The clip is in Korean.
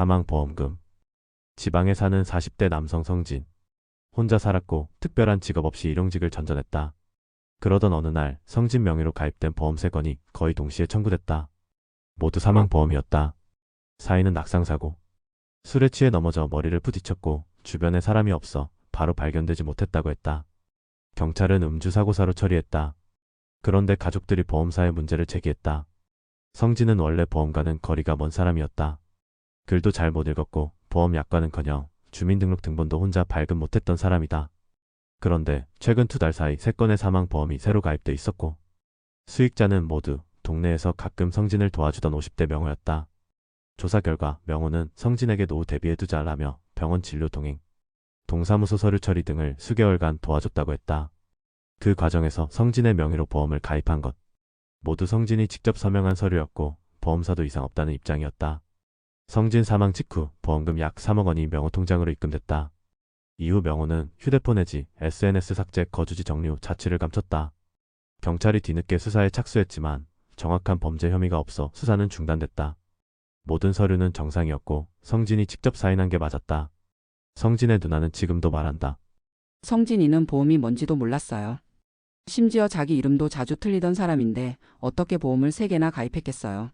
사망보험금. 지방에 사는 40대 남성 성진. 혼자 살았고 특별한 직업 없이 일용직을 전전했다. 그러던 어느 날 성진 명의로 가입된 보험 세 건이 거의 동시에 청구됐다. 모두 사망보험이었다. 사인은 낙상사고. 술에 취해 넘어져 머리를 부딪혔고 주변에 사람이 없어 바로 발견되지 못했다고 했다. 경찰은 음주사고사로 처리했다. 그런데 가족들이 보험사에 문제를 제기했다. 성진은 원래 보험과는 거리가 먼 사람이었다. 글도 잘 못 읽었고 보험 약관은커녕 주민등록 등본도 혼자 발급 못했던 사람이다. 그런데 최근 두 달 사이 세 건의 사망보험이 새로 가입돼 있었고 수익자는 모두 동네에서 가끔 성진을 도와주던 50대 명호였다. 조사 결과 명호는 성진에게 노후 대비해두자라며 병원 진료 동행, 동사무소 서류 처리 등을 수개월간 도와줬다고 했다. 그 과정에서 성진의 명의로 보험을 가입한 것. 모두 성진이 직접 서명한 서류였고 보험사도 이상 없다는 입장이었다. 성진 사망 직후 보험금 약 3억 원이 명호 통장으로 입금됐다. 이후 명호는 휴대폰 해지, SNS 삭제, 거주지 후 자취를 감췄다. 경찰이 뒤늦게 수사에 착수했지만 정확한 범죄 혐의가 없어 수사는 중단됐다. 모든 서류는 정상이었고 성진이 직접 사인한 게 맞았다. 성진의 누나는 지금도 말한다. 성진이는 보험이 뭔지도 몰랐어요. 심지어 자기 이름도 자주 틀리던 사람인데 어떻게 보험을 3개나 가입했겠어요.